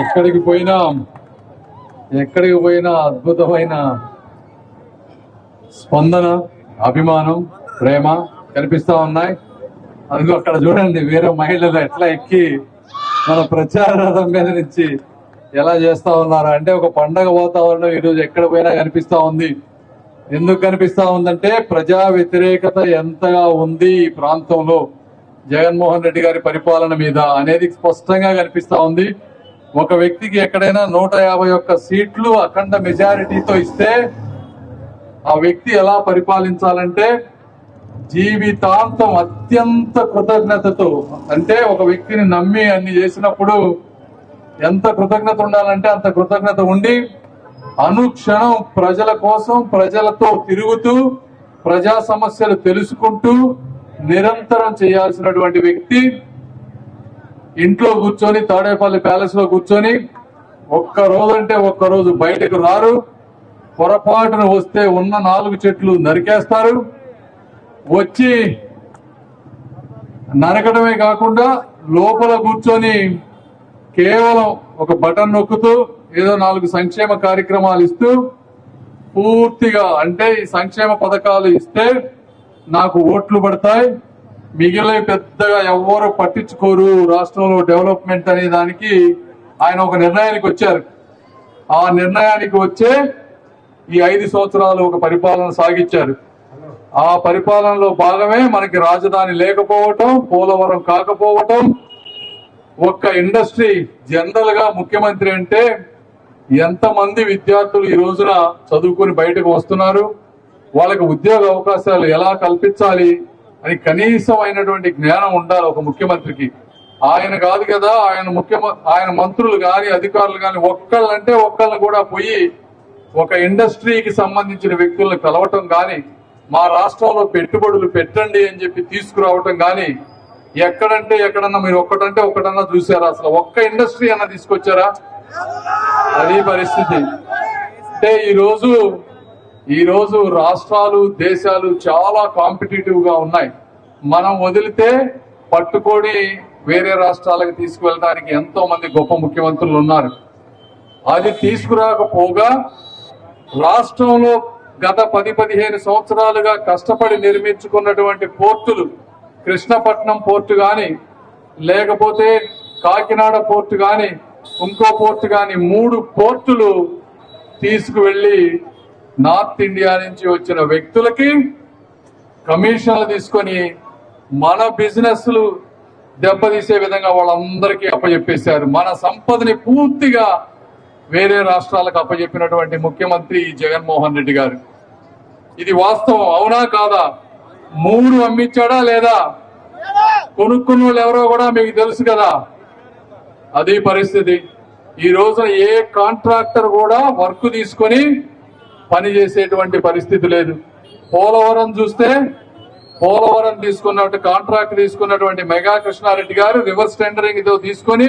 ఎక్కడికి పోయినా? ఎక్కడికి పోయినా అద్భుతమైన స్పందన అభిమానం ప్రేమ కనిపిస్తా ఉన్నాయి. అందులో అక్కడ చూడండి వేరే మహిళలు ఎట్లా ఎక్కి మన ప్రచార రథం మీద నుంచి ఎలా చేస్తా ఉన్నారు. అంటే ఒక పండగ వాతావరణం ఈరోజు ఎక్కడ పోయినా కనిపిస్తా ఉంది. ఎందుకు కనిపిస్తా ఉందంటే ప్రజా వ్యతిరేకత ఎంతగా ఉంది ఈ ప్రాంతంలో. జగన్మోహన్ రెడ్డి గారి పరిపాలన మీద అనేది స్పష్టంగా కనిపిస్తా ఉంది. ఒక వ్యక్తికి ఎక్కడైనా నూట యాభై ఒక్క సీట్లు అఖండ మెజారిటీతో ఇస్తే ఆ వ్యక్తి ఎలా పరిపాలించాలంటే జీవితాంతం అత్యంత కృతజ్ఞతతో అంటే ఒక వ్యక్తిని నమ్మి అన్ని చేసినప్పుడు ఎంత కృతజ్ఞత ఉండాలంటే అంత కృతజ్ఞత ఉండి అనుక్షణం ప్రజల కోసం ప్రజలతో తిరుగుతూ ప్రజా సమస్యలు తెలుసుకుంటూ నిరంతరం చేయాల్సినటువంటి వ్యక్తి ఇంట్లో కూర్చొని తాడేపల్లి ప్యాలెస్లో కూర్చొని ఒక్క రోజంటే ఒక్క రోజు బయటకు రారు. పొరపాటున వస్తే ఉన్న నాలుగు చెట్లు నరికేస్తారు. వచ్చి నరకడమే కాకుండా లోపల కూర్చొని కేవలం ఒక బటన్ నొక్కుతూ ఏదో నాలుగు సంక్షేమ కార్యక్రమాలు ఇస్తూ పూర్తిగా అంటే ఈ సంక్షేమ పథకాలు ఇస్తే నాకు ఓట్లు పడతాయి. మిగిలిన పెద్దగా ఎవ్వరు పట్టించుకోరు. రాష్ట్రంలో డెవలప్మెంట్ అనే దానికి ఆయన ఒక నిర్ణయానికి వచ్చారు. ఆ నిర్ణయానికి వచ్చే ఈ ఐదు సంవత్సరాలు ఒక పరిపాలన సాగించారు. ఆ పరిపాలనలో భాగమే మనకి రాజధాని లేకపోవటం పోలవరం కాకపోవటం. ఒక్క ఇండస్ట్రీ జనరల్గా ముఖ్యమంత్రి అంటే ఎంతమంది విద్యార్థులు ఈ రోజున చదువుకుని బయటకు వస్తున్నారు? వాళ్ళకి ఉద్యోగ అవకాశాలు ఎలా కల్పించాలి అని కనీసం అయినటువంటి జ్ఞానం ఉండాలి ఒక ముఖ్యమంత్రికి. ఆయన కాదు కదా ఆయన ముఖ్య ఆయన మంత్రులు కానీ అధికారులు కానీ ఒక్కళ్ళంటే ఒక్కళ్ళని కూడా పోయి ఒక ఇండస్ట్రీకి సంబంధించిన వ్యక్తులను కలవటం కానీ మా రాష్ట్రంలో పెట్టుబడులు పెట్టండి అని చెప్పి తీసుకురావటం కానీ ఎక్కడంటే ఎక్కడన్నా మీరు ఒక్కటంటే ఒక్కటన్నా చూసారా? అసలు ఒక్క ఇండస్ట్రీ అన్నా తీసుకొచ్చారా? అది పరిస్థితి. అంటే ఈరోజు ఈరోజు రాష్ట్రాలు దేశాలు చాలా కాంపిటేటివ్గా ఉన్నాయి. మనం వదిలితే పట్టుకొని వేరే రాష్ట్రాలకు తీసుకువెళ్ళడానికి ఎంతో మంది గొప్ప ముఖ్యమంత్రులు ఉన్నారు. అది తీసుకురాకపోగా రాష్ట్రంలో గత పది పదిహేను సంవత్సరాలుగా కష్టపడి నిర్మించుకున్నటువంటి పోర్టులు కృష్ణపట్నం పోర్టు కానీ లేకపోతే కాకినాడ పోర్టు కానీ ఇంకో పోర్టు కానీ మూడు పోర్టులు తీసుకువెళ్ళి నార్త్ ఇండియా నుంచి వచ్చిన వ్యక్తులకి కమిషన్లు తీసుకొని మన బిజినెస్లు దెబ్బతీసే విధంగా వాళ్ళందరికీ అప్పచెప్పేశారు మన సంపదని పూర్తిగా వేరే రాష్ట్రాలకు అప్పచెప్పినటువంటి ముఖ్యమంత్రి జగన్మోహన్ రెడ్డి గారు. ఇది వాస్తవం అవునా కాదా? మూడు అమ్మించాడా లేదా? కొనుక్కున్న వాళ్ళు ఎవరో కూడా మీకు తెలుసు కదా. అది పరిస్థితి. ఈ రోజున ఏ కాంట్రాక్టర్ కూడా వర్క్ తీసుకొని పని చేసేటువంటి పరిస్థితి లేదు. పోలవరం చూస్తే పోలవరం తీసుకున్నట్టు కాంట్రాక్ట్ తీసుకున్నటువంటి మెగా కృష్ణారెడ్డి గారు రివర్స్ టెండరింగ్ ఇదో తీసుకొని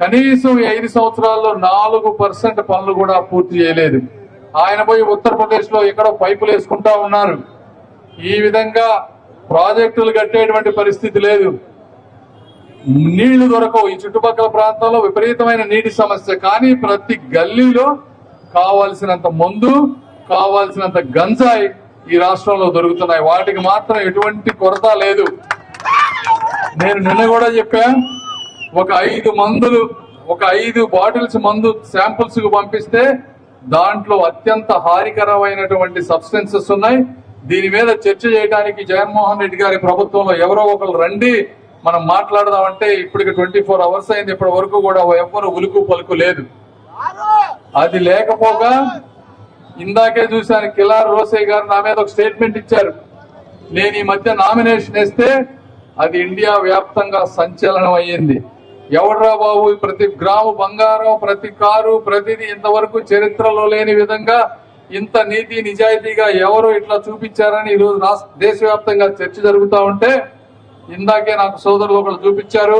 కనీసం ఐదు సంవత్సరాల్లో నాలుగు పర్సెంట్ పనులు కూడా పూర్తి చేయలేదు. ఆయన పోయి ఉత్తరప్రదేశ్లో ఎక్కడో పైపులు వేసుకుంటా ఉన్నారు. ఈ విధంగా ప్రాజెక్టులు కట్టేటువంటి పరిస్థితి లేదు. నీళ్ళు దొరకవు. ఈ చుట్టుపక్కల ప్రాంతాల్లో విపరీతమైన నీటి సమస్య. కానీ ప్రతి గల్లీలో కావాల్సినంత మందు కావాల్సినంత గంజాయి ఈ రాష్ట్రంలో దొరుకుతున్నాయి. వాటికి మాత్రం ఎటువంటి కొరత లేదు. నేను నిన్న కూడా చెప్పా ఒక ఐదు మందులు ఒక ఐదు బాటిల్స్ మందు శాంపుల్స్కు పంపిస్తే దాంట్లో అత్యంత హానికరమైనటువంటి సబ్స్టెన్సెస్ ఉన్నాయి. దీని మీద చర్చ చేయడానికి జగన్మోహన్ రెడ్డి గారి ప్రభుత్వంలో ఎవరో ఒకరు రండి మనం మాట్లాడదామంటే ఇప్పటికి ట్వంటీ ఫోర్ అవర్స్ అయింది. ఇప్పటి వరకు కూడా ఎవ్వరు ఉలుకు పలుకు లేదు. అది లేకపోగా ఇందాకే చూశాను కిలార్ రోసే గారు నా మీద ఒక స్టేట్మెంట్ ఇచ్చారు. నేను ఈ మధ్య నామినేషన్ వేస్తే అది ఇండియా వ్యాప్తంగా సంచలనం అయ్యింది. ఎవడ్రా బాబు ప్రతి గ్రాము బంగారం ప్రతి కారు ప్రతిదీ ఇంతవరకు చరిత్రలో లేని విధంగా ఇంత నీతి నిజాయితీగా ఎవరు ఇట్లా చూపించారని ఈరోజు రోజు రాష్ట్ర దేశవ్యాప్తంగా చర్చ జరుగుతా ఉంటే ఇందాకే నాకు సోదరులు ఒకరు చూపించారు.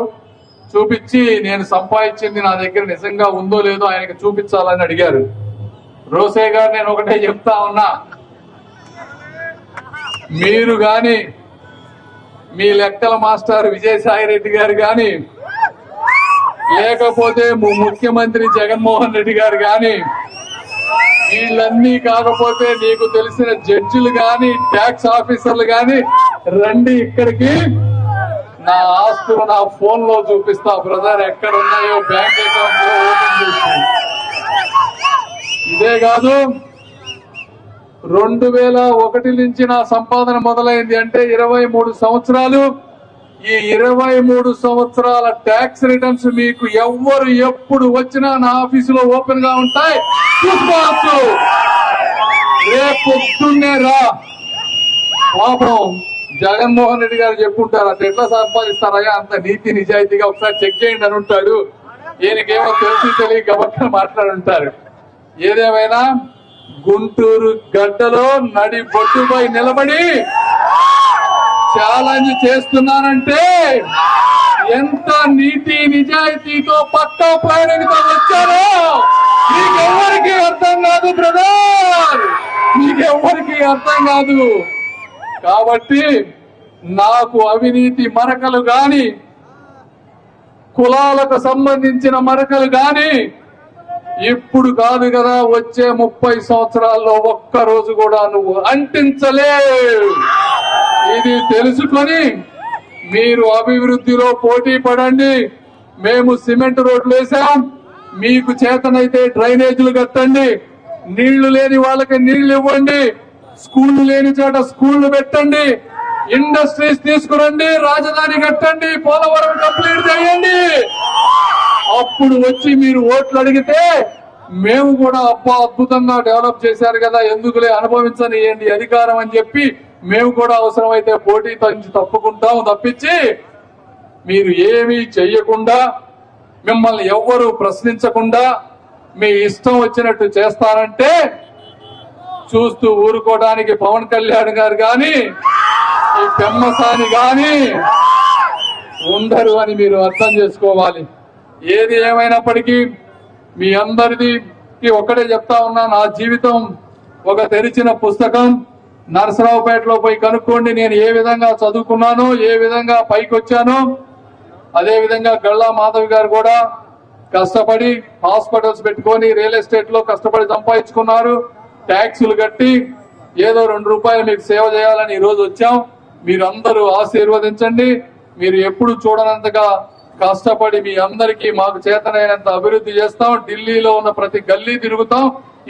చూపించి నేను సంపాదించింది నా దగ్గర నిజంగా ఉందో లేదో ఆయనకి చూపించాలని అడిగారు. రోసే గారు నేను ఒకటే చెప్తా ఉన్నా. మీరు గాని మీ లెక్కల మాస్టర్ విజయసాయి రెడ్డి గారు గాని లేకపోతే ముఖ్యమంత్రి జగన్మోహన్ రెడ్డి గారు గాని వీళ్ళన్నీ కాకపోతే నీకు తెలిసిన జడ్జిలు గాని ట్యాక్స్ ఆఫీసర్లు గాని రండి ఇక్కడికి. నా ఆస్తులు నా ఫోన్లో చూపిస్తా బ్రదర్ ఎక్కడ ఉన్నాయో బ్యాంక్ అకౌంట్లో ఓపెన్ ఇదే కాదు రెండు వేల ఒకటి నుంచి నా సంపాదన మొదలైంది అంటే ఇరవై మూడు సంవత్సరాలు. ఈ ఇరవై మూడు సంవత్సరాల ట్యాక్స్ రిటర్న్స్ మీకు ఎవ్వరు ఎప్పుడు వచ్చినా నా ఆఫీసులో ఓపెన్గా ఉంటాయి. చూసుకోవచ్చు రేపు పొద్దున్నే రా. పాపం. జగన్మోహన్ రెడ్డి గారు చెప్పుంటారు అట్లా ఎట్లా సంపాదిస్తారయ్యా? అంత నీతి నిజాయితీగా ఒకసారి చెక్ చేయండి అని ఉంటాడు. ఈయనకేమో తెలిసి తెలియ గబక్కన మాట్లాడుంటారు ఏదేమైనా గుంటూరు గడ్డలో నడి బొట్టుపై నిలబడి ఛాలెంజ్ చేస్తున్నానంటే ఎంత నీతి నిజాయితీతో పక్కా ప్లానింగ్ వచ్చారో మీకెవ్వరికి అర్థం కాదు బ్రదర్. మీకెవ్వరికి అర్థం కాదు. కాబట్టి నాకు అవినీతి మరకలు గాని కులాలకు సంబంధించిన మరకలు గాని ఇప్పుడు కాదు కదా వచ్చే ముప్పై సంవత్సరాల్లో ఒక్క రోజు కూడా నువ్వు అంటించలేవు. ఇది తెలుసుకొని మీరు అభివృద్ధిలో పోటీ పడండి. మేము సిమెంట్ రోడ్లు వేసాం మీకు చేతనైతే డ్రైనేజీలు కట్టండి. నీళ్ళు లేని వాళ్ళకి నీళ్ళు ఇవ్వండి. స్కూళ్ళు లేని చోట స్కూళ్ళు పెట్టండి. ఇండస్ట్రీస్ తీసుకురండి. రాజధాని కట్టండి. పోలవరం కంప్లీట్ చేయండి. అప్పుడు వచ్చి మీరు ఓట్లు అడిగితే మేము కూడా అబ్బా అద్భుతంగా డెవలప్ చేశారు కదా ఎందుకులే అనుభవించనియండి అధికారం అని చెప్పి మేము కూడా అవసరమైతే పోటీ నుంచి తప్పుకుంటాం తప్పించి మీరు ఏమీ చెయ్యకుండా మిమ్మల్ని ఎవ్వరూ ప్రశ్నించకుండా మీ ఇష్టం వచ్చినట్టు చేస్తారంటే చూస్తూ ఊరుకోవడానికి పవన్ కళ్యాణ్ గారు గాని ఈ పెమ్మసాని గాని ఉండరు అని మీరు అర్థం చేసుకోవాలి. ఏది ఏమైనప్పటికీ మీ అందరిది ఒక్కడే చెప్తా ఉన్నా నా జీవితం ఒక తెరిచిన పుస్తకం. నరసరావుపేటలో పోయి కనుక్కోండి నేను ఏ విధంగా చదువుకున్నానో ఏ విధంగా పైకి వచ్చానో అదే విధంగా గళ్ళా మాధవ్ గారు కూడా కష్టపడి హాస్పిటల్స్ పెట్టుకొని రియల్ ఎస్టేట్లో కష్టపడి సంపాదించుకున్నారు. ట్యాక్సులు కట్టి ఏదో రెండు రూపాయలు మీకు సేవ చేయాలని ఈ రోజు వచ్చాం. మీరందరూ ఆశీర్వదించండి. మీరు ఎప్పుడు చూడనంతగా కష్టపడి మీ అందరికీ మాకు చేతనైనంత అభివృద్ధి చేస్తాం. ఢిల్లీలో ఉన్న ప్రతి గల్లీ తిరుగుతాం.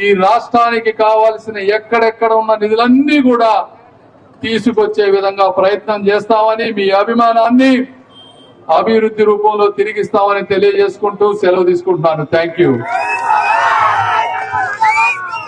ఈ రాష్ట్రానికి కావాల్సిన ఎక్కడెక్కడ ఉన్న నిధులన్నీ కూడా తీసుకొచ్చే విధంగా ప్రయత్నం చేస్తామని మీ అభిమానాన్ని అభివృద్ధి రూపంలో తిరిగిస్తామని తెలియజేసుకుంటూ సెలవు తీసుకుంటున్నాను. Thank you.